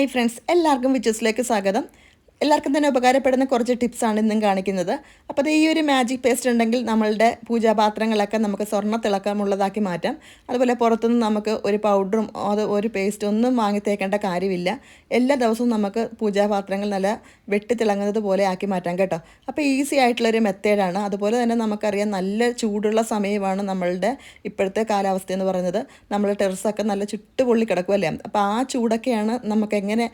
Hi friends എല്ലാവർക്കും വിച്ചസിലേക്ക് സ്വാഗതം. എല്ലാവർക്കും തന്നെ ഉപകാരപ്പെടുന്ന കുറച്ച് ടിപ്സാണ് ഇന്നും കാണിക്കുന്നത്. അപ്പോൾ അത് ഈ ഒരു മാജിക് പേസ്റ്റ് ഉണ്ടെങ്കിൽ നമ്മളുടെ പൂജാപാത്രങ്ങളൊക്കെ നമുക്ക് സ്വർണ തിളക്കമുള്ളതാക്കി മാറ്റാം. അതുപോലെ പുറത്തുനിന്ന് നമുക്ക് ഒരു പൗഡറും അത് ഒരു പേസ്റ്റും ഒന്നും വാങ്ങി തേക്കേണ്ട കാര്യമില്ല. എല്ലാ ദിവസവും നമുക്ക് പൂജാപാത്രങ്ങൾ നല്ല വെട്ടി തിളങ്ങുന്നത് പോലെ ആക്കി മാറ്റാം കേട്ടോ. അപ്പോൾ ഈസി ആയിട്ടുള്ളൊരു മെത്തേഡാണ് അതുപോലെ തന്നെ നമുക്കറിയാം നല്ല ചൂടുള്ള സമയമാണ് നമ്മളുടെ ഇപ്പോഴത്തെ കാലാവസ്ഥ എന്ന് പറയുന്നത്. നമ്മൾ ടെറസൊക്കെ നല്ല ചുട്ടുപൊള്ളി കിടക്കുമല്ലേ അപ്പോൾ ആ ചൂടൊക്കെയാണ് നമുക്ക് എങ്ങനെ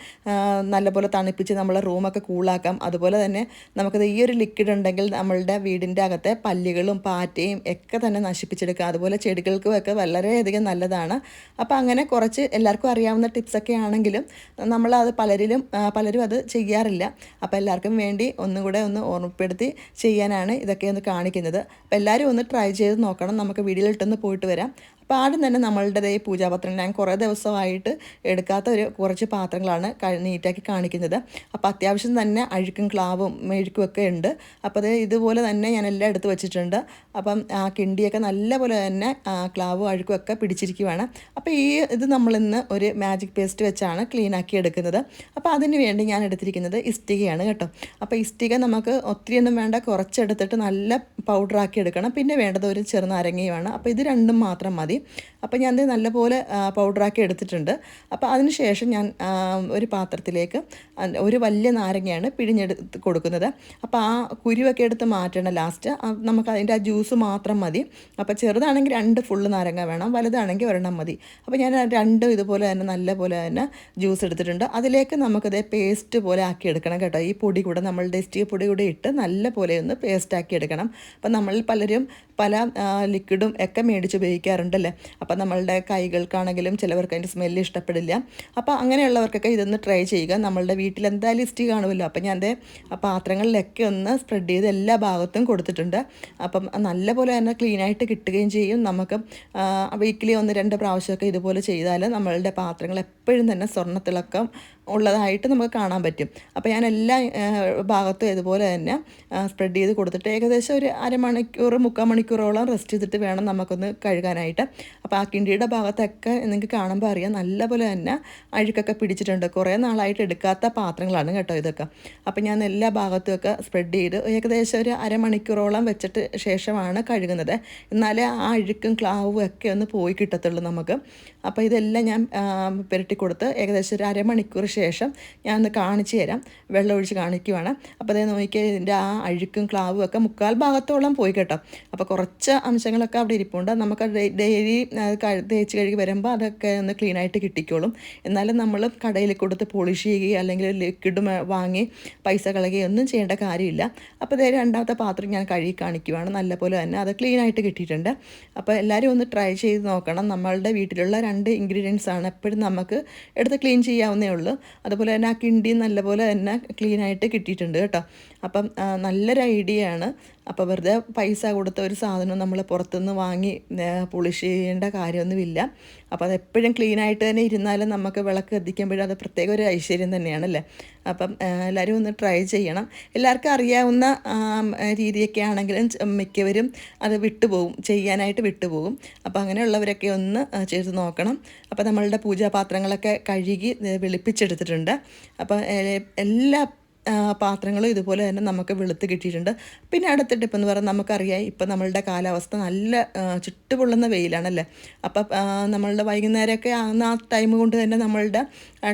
നല്ലപോലെ തണുപ്പിച്ച് നമ്മളെ റൂമൊക്കെ കൂളാക്കാം. അതുപോലെ തന്നെ നമുക്കത് ഈ ഒരു ലിക്വിഡ് ഉണ്ടെങ്കിൽ നമ്മളുടെ വീടിന്റെ അകത്തെ പല്ലികളും പാറ്റയും ഒക്കെ തന്നെ നശിപ്പിച്ചെടുക്കാം അതുപോലെ ചെടികൾക്കും ഒക്കെ വളരെയധികം നല്ലതാണ്. അപ്പോൾ അങ്ങനെ കുറച്ച് എല്ലാവർക്കും അറിയാവുന്ന ടിപ്സൊക്കെ ആണെങ്കിലും നമ്മളത് പലരിലും പലരും അത് ചെയ്യാറില്ല. അപ്പോൾ എല്ലാവർക്കും വേണ്ടി ഒന്നും കൂടെ ഒന്ന് ഓർമ്മപ്പെടുത്തി ചെയ്യാനാണ് ഇതൊക്കെ ഒന്ന് കാണിക്കുന്നത്. അപ്പോൾ എല്ലാവരും ഒന്ന് ട്രൈ ചെയ്ത് നോക്കണം. നമുക്ക് വീഡിയോയിലിട്ടൊന്ന് പോയിട്ട് വരാം. അപ്പോൾ ആദ്യം തന്നെ നമ്മളുടെ ഈ പൂജാപാത്രങ്ങൾ. ഞാൻ കുറേ ദിവസമായിട്ട് എടുക്കാത്ത ഒരു കുറച്ച് പാത്രങ്ങളാണ് നീറ്റാക്കി കാണിക്കുന്നത്. അപ്പോൾ അത്യാവശ്യം തന്നെ അഴുക്കും ക്ലാവും മെഴുക്കും ഒക്കെ ഉണ്ട്. അപ്പോൾ അത് ഇതുപോലെ തന്നെ ഞാൻ എല്ലാം എടുത്ത് വെച്ചിട്ടുണ്ട്. അപ്പം ആ കിണ്ടിയൊക്കെ നല്ലപോലെ തന്നെ ക്ലാവും അഴുക്കും ഒക്കെ പിടിച്ചിരിക്കുവാണ്. അപ്പോൾ ഈ ഇത് നമ്മളിന്ന് ഒരു മാജിക് പേസ്റ്റ് വെച്ചാണ് ക്ലീൻ ആക്കി എടുക്കുന്നത്. അപ്പോൾ അതിന് വേണ്ടി ഞാൻ എടുത്തിരിക്കുന്നത് ഇസ്റ്റികയാണ് കേട്ടോ. അപ്പോൾ ഇസ്റ്റിക നമുക്ക് ഒത്തിരിയൊന്നും വേണ്ട കുറച്ചെടുത്തിട്ട് നല്ല പൗഡറാക്കി എടുക്കണം. പിന്നെ വേണ്ടത് ഒരു ചെറുനാരങ്ങയുമാണ്. അപ്പോൾ ഇത് രണ്ടും മാത്രം മതി. അപ്പോൾ ഞാൻ നല്ലപോലെ പൗഡറാക്കി എടുത്തിട്ടുണ്ട്. അപ്പോൾ അതിന് ശേഷം ഞാൻ ഒരു പാത്രത്തിലേക്ക് ഒരു വലിയ നാരങ്ങയാണ് പിഴിഞ്ഞെടുത്ത് കൊടുക്കുന്നത്. അപ്പോൾ ആ കുരുവൊക്കെ എടുത്ത് മാറ്റണം ലാസ്റ്റ് നമുക്ക് അതിന്റെ ആ ജ്യൂസ് മാത്രം മതി. അപ്പോൾ ചെറുതാണെങ്കിൽ രണ്ട് ഫുള്ള് നാരങ്ങ വേണം. വലുതാണെങ്കിൽ ഒരെണ്ണം മതി. അപ്പോൾ ഞാൻ രണ്ടും ഇതുപോലെ തന്നെ നല്ലപോലെ തന്നെ ജ്യൂസ് എടുത്തിട്ടുണ്ട്. അതിലേക്ക് നമുക്കത് പേസ്റ്റ് പോലെ ആക്കി എടുക്കണം കേട്ടോ. ഈ പൊടി കൂടെ നമ്മൾ ഡെസ്റ്റി പൊടി കൂടെ ഇട്ട് നല്ല പോലെ ഒന്ന് പേസ്റ്റ് ആക്കി എടുക്കണം. അപ്പോൾ നമ്മൾ പലരും പല ലിക്വിഡും ഒക്കെ മേടിച്ച് ഉപയോഗിക്കാറുണ്ടല്ലേ. അപ്പോൾ നമ്മളുടെ കൈകൾക്കാണെങ്കിലും ചിലവർക്ക് അതിന്റെ സ്മെല്ല് ഇഷ്ടപ്പെടില്ല. അപ്പോൾ അങ്ങനെയുള്ളവർക്കൊക്കെ ഇതൊന്ന് ട്രൈ ചെയ്യുക. നമ്മളുടെ വീട്ടിൽ എന്തായാലും ലിസ്റ്റ് കാണുമല്ലോ. അപ്പോൾ ഞാൻ ആ പാത്രങ്ങളിലൊക്കെ ഒന്ന് സ്പ്രെഡ് ചെയ്ത് എല്ലാ ഭാഗത്തും കൊടുത്തിട്ടുണ്ട്. അപ്പം നല്ലപോലെ തന്നെ ക്ലീനായിട്ട് കിട്ടുകയും ചെയ്യും. നമുക്ക് വീക്കിലി ഒന്ന് രണ്ട് പ്രാവശ്യമൊക്കെ ഇതുപോലെ ചെയ്താൽ നമ്മളുടെ പാത്രങ്ങൾ എപ്പോഴും തന്നെ സ്വർണത്തിളക്കം ഉള്ളതായിട്ട് നമുക്ക് കാണാൻ പറ്റും. അപ്പോൾ ഞാൻ എല്ലാ ഭാഗത്തും ഇതുപോലെ തന്നെ സ്പ്രെഡ് ചെയ്ത് കൊടുത്തിട്ട് ഏകദേശം ഒരു അരമണിക്കൂർ മുക്കാൽ മണിക്കൂറോളം റെസ്റ്റ് ചെയ്തിട്ട് വേണം നമുക്കൊന്ന് കഴുകാനായിട്ട്. അപ്പോൾ ആ കിണ്ടിയുടെ ഭാഗത്തൊക്കെ നിങ്ങൾക്ക് കാണുമ്പോൾ അറിയാം നല്ലപോലെ തന്നെ അഴുക്കൊക്കെ പിടിച്ചിട്ടുണ്ട്. കുറേ നാളായിട്ട് എടുക്കാത്ത പാത്രങ്ങളാണ് കേട്ടോ ഇതൊക്കെ. അപ്പോൾ ഞാൻ എല്ലാ ഭാഗത്തുമൊക്കെ സ്പ്രെഡ് ചെയ്ത് ഏകദേശം ഒരു അരമണിക്കൂറോളം വെച്ചിട്ട് ശേഷമാണ് കഴുകുന്നത്. എന്നാലേ ആ അഴുക്കും ക്ലാവും ഒക്കെ ഒന്ന് പോയി കിട്ടത്തുള്ളൂ നമുക്ക്. അപ്പോൾ ഇതെല്ലാം ഞാൻ പുരട്ടി കൊടുത്ത് ഏകദേശം ഒരു അരമണിക്കൂർ ശേഷം ഞാൻ ഒന്ന് കാണിച്ചു തരാം. വെള്ളം ഒഴിച്ച് കാണിക്കുവാണ്. അപ്പോൾ അതേ നോക്കിയാൽ ഇതിന്റെ ആ അഴുക്കും ക്ലാവും ഒക്കെ മുക്കാൽ ഭാഗത്തോളം പോയി കേട്ടോ. അപ്പോൾ കുറച്ച് അംശങ്ങളൊക്കെ അവിടെ ഇരിപ്പുണ്ട്. നമുക്ക് ഡെയിലി തേച്ച് കഴുകി വരുമ്പോൾ അതൊക്കെ ഒന്ന് ക്ലീൻ ആയിട്ട് കിട്ടിക്കോളും. എന്നാലും നമ്മൾ കടയിൽ കൊടുത്ത് പോളിഷ് ചെയ്യുകയോ അല്ലെങ്കിൽ ലിക്വിഡ് വാങ്ങി പൈസ കളയുകയോ ഒന്നും ചെയ്യേണ്ട കാര്യമില്ല. അപ്പോൾ ഇതേ രണ്ടാമത്തെ പാത്രം ഞാൻ കഴുകി കാണിക്കുവാണ്. നല്ലപോലെ തന്നെ അത് ക്ലീൻ ആയിട്ട് കിട്ടിയിട്ടുണ്ട്. അപ്പോൾ എല്ലാവരും ഒന്ന് ട്രൈ ചെയ്ത് നോക്കണം. നമ്മളുടെ വീട്ടിലുള്ള രണ്ട് ഇൻഗ്രീഡിയൻസ് ആണ് എപ്പോഴും നമുക്ക് എടുത്ത് ക്ലീൻ ചെയ്യാവുന്നേ ഉള്ളൂ. അതുപോലെ തന്നെ ആ കിണ്ടി നല്ലപോലെ തന്നെ ക്ലീനായിട്ട് കിട്ടിയിട്ടുണ്ട് കേട്ടോ. അപ്പം നല്ലൊരു ഐഡിയ ആണ് അപ്പോൾ വെറുതെ പൈസ കൊടുത്ത ഒരു സാധനം നമ്മൾ പുറത്തുനിന്ന് വാങ്ങി പോളിഷ് ചെയ്യേണ്ട കാര്യമൊന്നുമില്ല. അപ്പോൾ അത് എപ്പോഴും ക്ലീൻ ആയിട്ട് തന്നെ ഇരുന്നാലും നമുക്ക് വിളക്ക് കത്തിക്കുമ്പോഴും അത് പ്രത്യേക ഒരു ഐശ്വര്യം തന്നെയാണല്ലേ? അപ്പം എല്ലാവരും ഒന്ന് ട്രൈ ചെയ്യണം. എല്ലാവർക്കും അറിയാവുന്ന രീതിയൊക്കെ ആണെങ്കിലും മിക്കവരും അത് വിട്ടുപോകും. ചെയ്യാനായിട്ട് വിട്ടുപോകും. അപ്പോൾ അങ്ങനെയുള്ളവരൊക്കെ ഒന്ന് ചെയ്ത് നോക്കണം. അപ്പോൾ നമ്മളുടെ പൂജാപാത്രങ്ങളൊക്കെ കഴുകി വെളുപ്പിച്ചെടുത്തിട്ടുണ്ട്. അപ്പോൾ എല്ലാ പാത്രങ്ങളും ഇതുപോലെ തന്നെ നമുക്ക് വെളുത്ത് കിട്ടിയിട്ടുണ്ട്. പിന്നെ അടുത്ത ടിപ്പ് എന്ന് പറഞ്ഞാൽ നമുക്കറിയാം ഇപ്പം നമ്മളുടെ കാലാവസ്ഥ നല്ല ചുട്ടുപൊള്ളുന്ന വെയിലാണല്ലേ? അപ്പം നമ്മളുടെ വൈകുന്നേരമൊക്കെ ആകുന്ന ആ ടൈം കൊണ്ട് തന്നെ നമ്മളുടെ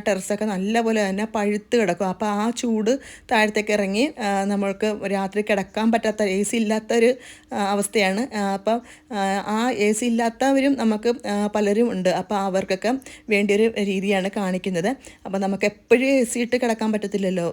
ടെറസൊക്കെ നല്ലപോലെ തന്നെ പഴുത്ത് കിടക്കും. അപ്പോൾ ആ ചൂട് താഴത്തേക്ക് ഇറങ്ങി നമ്മൾക്ക് രാത്രി കിടക്കാൻ പറ്റാത്ത എ സി ഇല്ലാത്തൊരു അവസ്ഥയാണ്. അപ്പം ആ എ സി ഇല്ലാത്തവരും നമുക്ക് പലരും ഉണ്ട്. അപ്പോൾ അവർക്കൊക്കെ വേണ്ടിയൊരു രീതിയാണ് കാണിക്കുന്നത്. അപ്പോൾ നമുക്ക് എപ്പോഴും എ സി ഇട്ട് കിടക്കാൻ പറ്റത്തില്ലല്ലോ.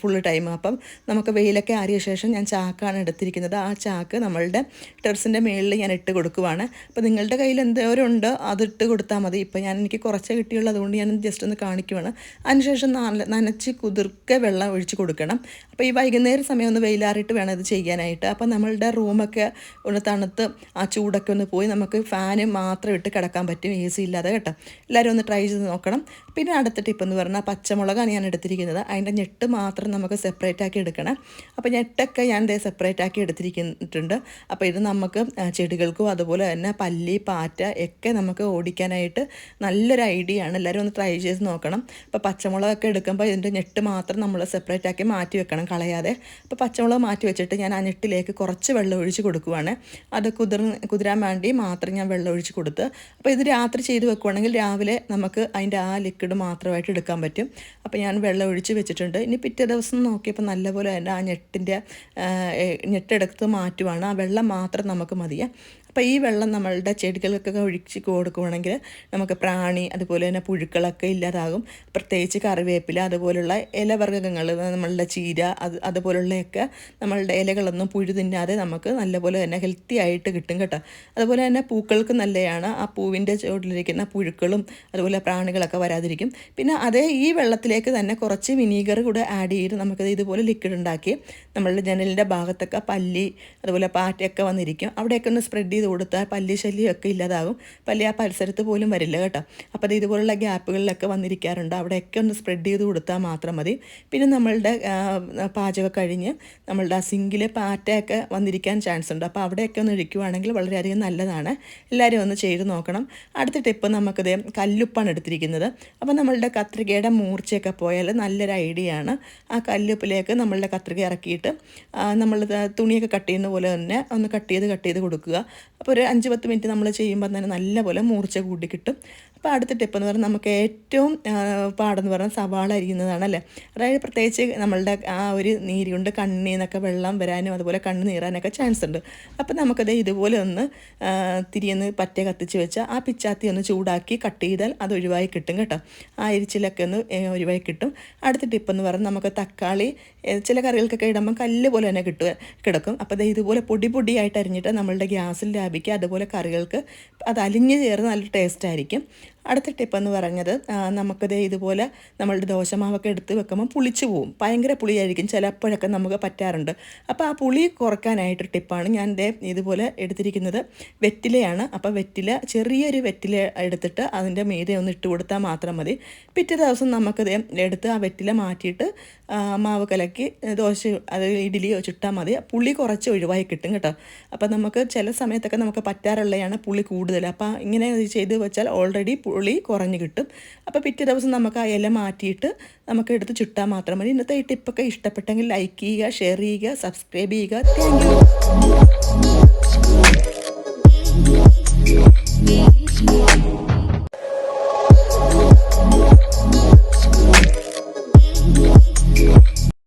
ഫുൾ ടൈം അപ്പം നമുക്ക് വെയിലൊക്കെ ആറിയ ശേഷം ഞാൻ ചാക്കാണ് എടുത്തിരിക്കുന്നത്. ആ ചാക്ക് നമ്മളുടെ ടെറസിന്റെ മുകളിൽ ഞാൻ ഇട്ട് കൊടുക്കുവാണ്. അപ്പോൾ നിങ്ങളുടെ കയ്യിൽ എന്തോരം ഉണ്ടോ അത് ഇട്ട് കൊടുത്താൽ മതി. ഇപ്പോൾ ഞാൻ എനിക്ക് കുറച്ച് കിട്ടിയുള്ളൂ അതുകൊണ്ട് ഞാൻ ജസ്റ്റ് ഒന്ന് കാണിക്കുവാണ്. അതിനുശേഷം നനച്ച് കുതിർക്കെ വെള്ളം ഒഴിച്ച് കൊടുക്കണം. അപ്പോൾ ഈ വൈകുന്നേര സമയം ഒന്ന് വെയിലാറിയിട്ട് വേണം ഇത് ചെയ്യാനായിട്ട്. അപ്പോൾ നമ്മളുടെ റൂമൊക്കെ ഒന്ന് തണുത്ത് ആ ചൂടൊക്കെ ഒന്ന് പോയി നമുക്ക് ഫാന് മാത്രം ഇട്ട് കിടക്കാൻ പറ്റും എ സി ഇല്ലാതെ കേട്ടോ. എല്ലാവരും ഒന്ന് ട്രൈ ചെയ്ത് നോക്കണം. പിന്നെ അടുത്ത ടിപ്പ് എന്ന് പറഞ്ഞാൽ പച്ചമുളകാണ് ഞാൻ എടുത്തിരിക്കുന്നത്. അതിന്റെ ഞെട്ട് മാത്രം നമുക്ക് സെപ്പറേറ്റ് ആക്കി എടുക്കണം. അപ്പോൾ ഞെട്ടൊക്കെ ഞാൻ ഇതേ സെപ്പറേറ്റ് ആക്കി എടുത്തിരിക്കുന്നുണ്ട്. അപ്പോൾ ഇത് നമുക്ക് ചെടികൾക്കും അതുപോലെ തന്നെ പല്ലി പാറ്റ ഒക്കെ നമുക്ക് ഓടിക്കാനായിട്ട് നല്ലൊരു ഐഡിയ ആണ്. എല്ലാവരും ഒന്ന് ട്രൈ ചെയ്ത് നോക്കണം. അപ്പോൾ പച്ചമുളകൊക്കെ എടുക്കുമ്പോൾ ഇതിന്റെ ഞെട്ട് മാത്രം നമ്മൾ സെപ്പറേറ്റ് ആക്കി മാറ്റി വെക്കണം കളയാതെ. അപ്പോൾ പച്ചമുളക് മാറ്റി വെച്ചിട്ട് ഞാൻ ആ ഞെട്ടിലേക്ക് കുറച്ച് വെള്ളം ഒഴിച്ച് കൊടുക്കുവാണ്. അത് കുതിർ കുതിരാൻ വേണ്ടി മാത്രം ഞാൻ വെള്ളം ഒഴിച്ച് കൊടുത്ത്. അപ്പോൾ ഇത് രാത്രി ചെയ്ത് വെക്കുവാണെങ്കിൽ രാവിലെ നമുക്ക് അതിന്റെ ആ ലിക്വിഡ് മാത്രമായിട്ട് എടുക്കാൻ പറ്റും. അപ്പോൾ ഞാൻ വെള്ളം ഒഴിച്ച് വെച്ചിട്ടുണ്ട്. ഇനി പിറ്റേ ദിവസം നോക്കിയപ്പോൾ നല്ലപോലെ തന്നെ ആ ഞെട്ടിന്റെ ഞെട്ടെടുത്ത് മാറ്റുവാണ്. ആ വെള്ളം മാത്രം നമുക്ക് മതിയെ. അപ്പോൾ ഈ വെള്ളം നമ്മളുടെ ചെടികൾക്കൊക്കെ ഒഴിച്ച് കൊടുക്കുകയാണെങ്കിൽ നമുക്ക് പ്രാണി അതുപോലെ തന്നെ പുഴുക്കളൊക്കെ ഇല്ലാതാകും. പ്രത്യേകിച്ച് കറിവേപ്പില അതുപോലുള്ള ഇലവർഗങ്ങൾ നമ്മളുടെ ചീര അത് അതുപോലുള്ളയൊക്കെ നമ്മളുടെ ഇലകളൊന്നും പുഴു തിന്നാതെ നമുക്ക് നല്ലപോലെ തന്നെ ഹെൽത്തി ആയിട്ട് കിട്ടും കേട്ടോ. അതുപോലെ തന്നെ പൂക്കൾക്ക് നല്ലതാണ് ആ പൂവിന്റെ ചുവട്ടിലിരിക്കുന്ന പുഴുക്കളും അതുപോലെ പ്രാണികളൊക്കെ വരാതിരിക്കും. പിന്നെ അതേ ഈ വെള്ളത്തിലേക്ക് തന്നെ കുറച്ച് വിനീഗർ കൂടെ ആഡ് ചെയ്ത് നമുക്കത് ഇതുപോലെ ലിക്വിഡ് ഉണ്ടാക്കി നമ്മളുടെ ജനലിന്റെ ഭാഗത്തൊക്കെ പല്ലി അതുപോലെ പാറ്റയൊക്കെ വന്നിരിക്കും. അവിടെയൊക്കെ ഒന്ന് സ്പ്രെഡ് ചെയ്ത് കൊടുത്താൽ പല്ലി ശല്യമൊക്കെ ഇല്ലാതാകും. പല്ലി ആ പരിസരത്ത് പോലും വരില്ല കേട്ടോ. അപ്പോൾ അത് ഇതുപോലുള്ള ഗ്യാപ്പുകളിലൊക്കെ വന്നിരിക്കാറുണ്ട്. അവിടെയൊക്കെ ഒന്ന് സ്പ്രെഡ് ചെയ്ത് കൊടുത്താൽ മാത്രം മതി. പിന്നെ നമ്മളുടെ പാചകം കഴിഞ്ഞ് നമ്മളുടെ ആ സിങ്കിൽ പാറ്റയൊക്കെ വന്നിരിക്കാൻ ചാൻസ് ഉണ്ട്. അപ്പോൾ അവിടെയൊക്കെ ഒന്ന് ഒഴിക്കുവാണെങ്കിൽ വളരെയധികം നല്ലതാണ്. എല്ലാവരും ഒന്ന് ചെയ്ത് നോക്കണം. അടുത്ത ടിപ്പ് നമുക്കിത് കല്ലുപ്പാണ് എടുത്തിരിക്കുന്നത്. അപ്പോൾ നമ്മളുടെ കത്രികയുടെ മൂർച്ചയൊക്കെ പോയാൽ നല്ലൊരു ഐഡിയ ആണ്. ആ കല്ലുപ്പിലേക്ക് നമ്മളുടെ കത്രിക ഇറക്കിയിട്ട് നമ്മൾ തുണിയൊക്കെ കട്ട് ചെയ്യുന്ന പോലെ തന്നെ ഒന്ന് കട്ട് ചെയ്ത് കട്ട് ചെയ്ത് കൊടുക്കുക. അപ്പോൾ ഒരു അഞ്ച് പത്ത് മിനിറ്റ് നമ്മൾ ചെയ്യുമ്പോൾ തന്നെ നല്ലപോലെ മൂർച്ച കൂടി കിട്ടും. അപ്പോൾ അടുത്ത ടിപ്പ് എന്ന് പറഞ്ഞാൽ നമുക്ക് ഏറ്റവും പാടെന്ന് പറഞ്ഞാൽ സവാള അരിയുന്നതാണ് അല്ലേ? അതായത് പ്രത്യേകിച്ച് നമ്മളുടെ ആ ഒരു നീര് കൊണ്ട് കണ്ണിൽ നിന്നൊക്കെ വെള്ളം വരാനും അതുപോലെ കണ്ണ് നീറാനൊക്കെ ചാൻസ് ഉണ്ട്. അപ്പോൾ നമുക്കത് ഇതുപോലെ ഒന്ന് തിരിയൊന്ന് പറ്റ കത്തിച്ച് വെച്ചാൽ ആ പിച്ചാത്തി ഒന്ന് ചൂടാക്കി കട്ട് ചെയ്താൽ അത് ഒഴിവായി കിട്ടും കേട്ടോ. ആ എരിച്ചിലൊക്കെ ഒന്ന് ഒഴിവായി കിട്ടും. അടുത്ത ടിപ്പ് എന്ന് പറഞ്ഞാൽ നമുക്ക് തക്കാളി ചില കറികൾക്കൊക്കെ ഇടുമ്പോൾ കല്ല് പോലെ തന്നെ കിട്ടുക കിടക്കും. അപ്പോൾ അത് ഇതുപോലെ പൊടി പൊടിയായിട്ട് അരിഞ്ഞിട്ട് നമ്മളുടെ ഗ്യാസിൽ ലാഭിക്കുക. അതുപോലെ കറികൾക്ക് അത് അലിഞ്ഞ് ചേർന്ന് നല്ല ടേസ്റ്റ് ആയിരിക്കും. അടുത്ത ടിപ്പ് എന്ന് പറഞ്ഞത് നമുക്കത് ഇതുപോലെ നമ്മളുടെ ദോശമാവൊക്കെ എടുത്ത് വെക്കുമ്പോൾ പുളിച്ചു പോവും. ഭയങ്കര പുളിയായിരിക്കും. ചിലപ്പോഴൊക്കെ നമുക്ക് പറ്റാറുണ്ട്. അപ്പോൾ ആ പുളി കുറയ്ക്കാനായിട്ട് ടിപ്പാണ് ഞാൻ ദേ ഇതുപോലെ എടുത്തിരിക്കുന്നത്. വെറ്റിലയാണ്. അപ്പോൾ വെറ്റില ചെറിയൊരു വെറ്റില എടുത്തിട്ട് അതിന്റെ മീതെ ഒന്ന് ഇട്ട് കൊടുത്താൽ മാത്രം മതി. പിറ്റേ ദിവസം നമുക്കത് എടുത്ത് ആ വെറ്റില മാറ്റിയിട്ട് മാവ് കലക്കി ദോശ അത് ഇഡ്ഡലിയോ ചുട്ടാൽ മതി. പുളി കുറച്ച് ഒഴിവായി കിട്ടും കേട്ടോ. അപ്പോൾ നമുക്ക് ചില സമയത്തൊക്കെ നമുക്ക് പറ്റാറുള്ളതാണ് പുളി കൂടുതൽ. അപ്പോൾ ഇങ്ങനെ ഇത് ചെയ്ത് വെച്ചാൽ ഓൾറെഡി പുളി കുറഞ്ഞ് കിട്ടും. അപ്പോൾ പിറ്റേ ദിവസം നമുക്ക് ആ ഇല മാറ്റിയിട്ട് നമുക്ക് എടുത്ത് ചുട്ടാൽ മാത്രം മതി. ഇന്നത്തെ ഈ ടിപ്പൊക്കെ ഇഷ്ടപ്പെട്ടെങ്കിൽ ലൈക്ക് ചെയ്യുക ഷെയർ ചെയ്യുക സബ്സ്ക്രൈബ് ചെയ്യുക. താങ്ക്